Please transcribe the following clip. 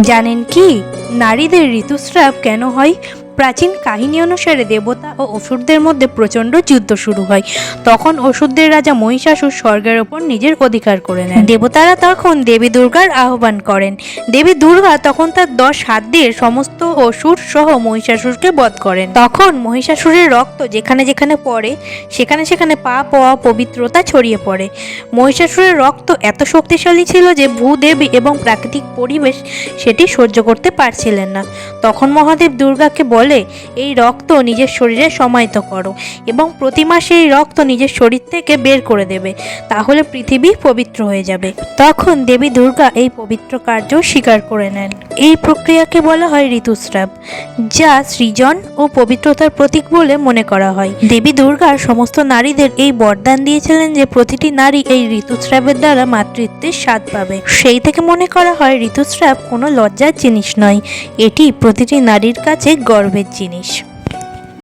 জানেন কি নারীদের ঋতুস্রাব কেন হয়? প্রাচীন কাহিনী অনুসারে দেবতা ও অসুরদের মধ্যে প্রচণ্ড যুদ্ধ শুরু হয়। তখন অসুরদের রাজা মহিষাসুর স্বর্গের ওপর নিজের অধিকার করে নেন। দেবতারা তখন দেবী দুর্গার আহ্বান করেন। দেবী দুর্গা তখন তার দশ হাত দিয়ে সমস্ত অসুর সহ মহিষাসুরকে বধ করেন। তখন মহিষাসুরের রক্ত যেখানে যেখানে পড়ে, সেখানে সেখানে পাপ ও পবিত্রতা ছড়িয়ে পড়ে। মহিষাসুরের রক্ত এত শক্তিশালী ছিল যে ভূদেবী এবং প্রাকৃতিক পরিবেশ সেটি সহ্য করতে পারছিলেন না। তখন মহাদেব দুর্গাকে বলে, এই রক্ত নিজের শরীরে সমাহিত করো এবং প্রতি মাসে এই রক্ত নিজের শরীর থেকে বের করে দেবে, তাহলে পৃথিবী পবিত্র হয়ে যাবে। তখন দেবী দুর্গা এই পবিত্র কার্য স্বীকার করে নেন। এই প্রক্রিয়াকে বলা হয় ঋতুস্রাব, যা সৃজন ও পবিত্রতার প্রতীক বলে মনে করা হয়। দেবী দুর্গার সমস্ত নারীদের এই বরদান দিয়েছিলেন যে প্রতিটি নারী এই ঋতুস্রাবের দ্বারা মাতৃত্বের স্বাদ পাবে। সেই থেকে মনে করা হয় ঋতুস্রাব কোনো লজ্জার জিনিস নয়, এটি প্রতিটি নারীর কাছে গর্বের জিনিস।